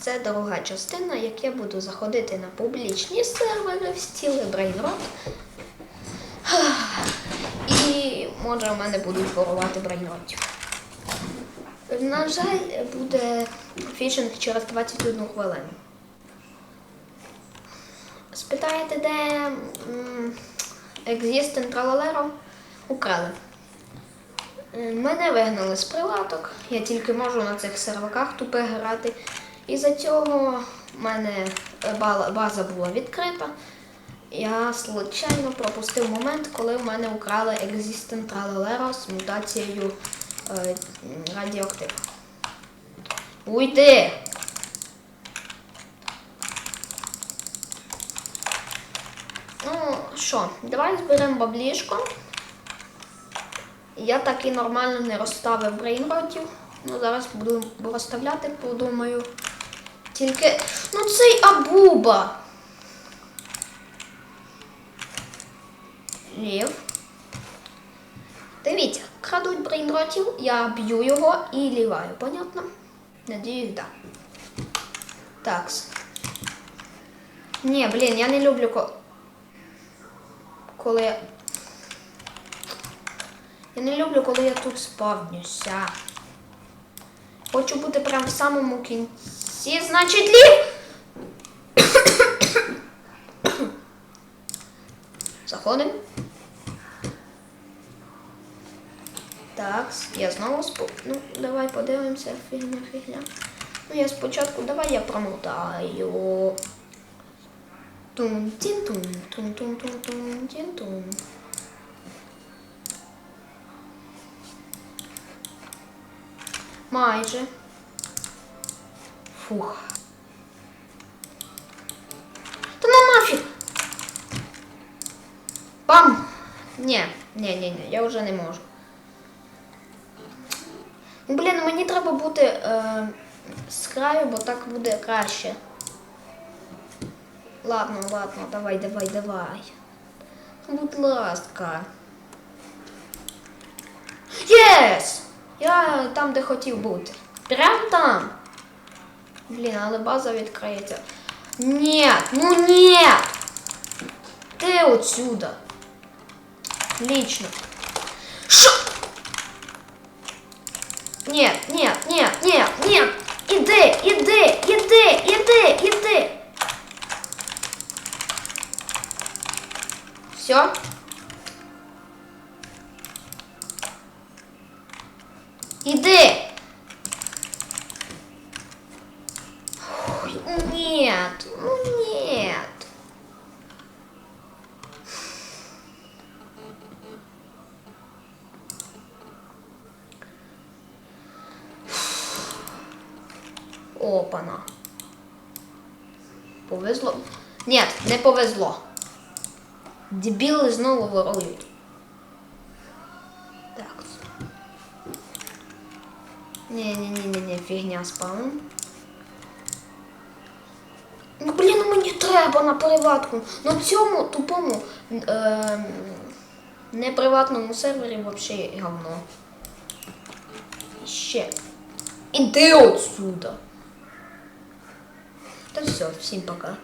це друга частина, як я буду заходити на публічні сервери в стілі Brainrot. І може в мене будуть ворувати брейнротів. На жаль, буде фішинг через 21 хвилину. Спитаєте, де м, Existent Tralolero? Украли. Мене вигнали з прилаток, я тільки можу на цих серваках тупе грати. І за цього в мене е, база була відкрита. Я случайно пропустив момент, коли в мене украли Existent Tralolero з мутацією е, радіоактив. Уйди! Ну що, давай зберемо баблішко. Я так і нормально не розставив брейнротів. Ну, зараз буду розставляти, подумаю. Тільки. Ну цей абуба. Лів. Дивіться, крадуть брейнротів, я б'ю його і ліваю, понятно? Надіюсь, так. Такс. Ні, блін, я не люблю ко... коли. я- не люблю, коли я тут спавнюся. Хочу бути прям в самому кінці, значить лів. Заходимо. Так, я знову спо... Ну, давай подивимося, фігня, фігня. Ну, я спочатку, давай я промотаю. тун тін тун тун тун тун тун тін тун Майже. Фух. Та ну нафіг! Пам! Ні, ні, ні, ні, я вже не можу. Ну, Блін, мені треба бути е, з краю, бо так буде краще. Ладно, ладно, давай, давай, давай. Будь ласка. Єс! Я там, де хотів бути. Прям там. Блін, але база відкриється. Ні, ну ні! Ти отсюда. Лично. Що? Ні, ні, ні, ні, ні. Іди, іди, іди, іди, іди. Все? Иди! Нет, ну нет. Опана. Повезло. Нет, не повезло. Дебіли знову ворують. Так. Ні, фігня спаун. Ну, блін, ну мені треба на приватку. На цьому тупому е, неприватному сервері взагалі говно. Ще. Іди отсюда. Та все, всім пока.